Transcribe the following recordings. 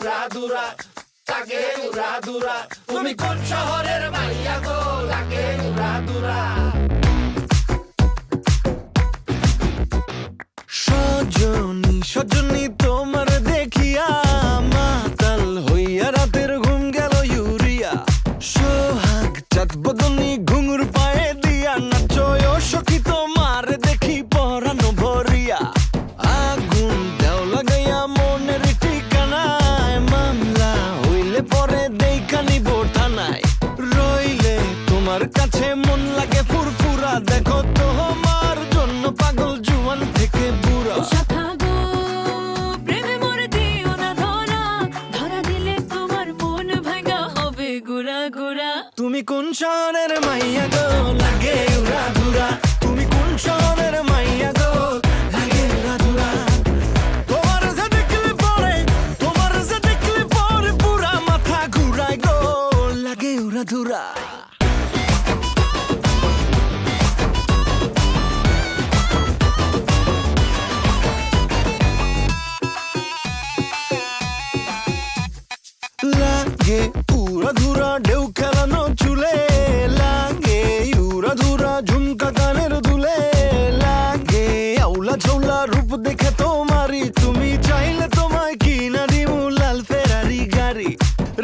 উড়া দুরা তাকে উরা দুরা। তুমি কোন শহরের তুমি কোন শহরের মাইয়া গো? লাগে উড়া তুমি কোন শহরের মাইয়া গো? লাগে উড়া তোমার যে দেখলে পরে, তোমার যে দেখলে পরে পুরা মাথা ঘুরায় গো। লাগে উড়া লাগে উড়া ধুরা, ঢেউ খেলানো রূপ দেখে তোমারই, তুমি চাইলে তোমায় কিনা দিমু লাল ফেরারি গাড়ি।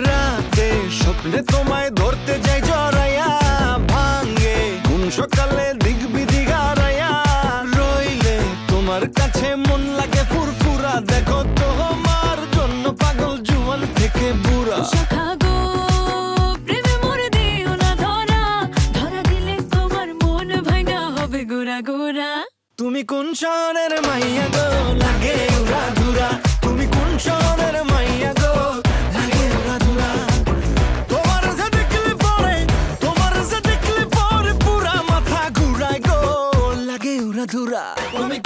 রাতে স্বপ্নে তোমায় ধরতে যাই জড়াইয়া ভাঙ্গে কোন সকালে দিক বিধি গারাইয়া রইলে তোমার কাছে মন লাগে ফুরফুরা, দেখো তোমার জন্য পাগল জুয়ান থেকে বুড়া। তুমি কোন শহরের মাইয়া গো? লাগে উড়া ধুরা। তুমি কোন শহরের মাইয়া গো? লাগে উড়া ধুরা। তোমার যে পরে, তোমার যে পরে পুরা মাথা ঘুরায় গো। লাগে উড়া ধুরা। তুমি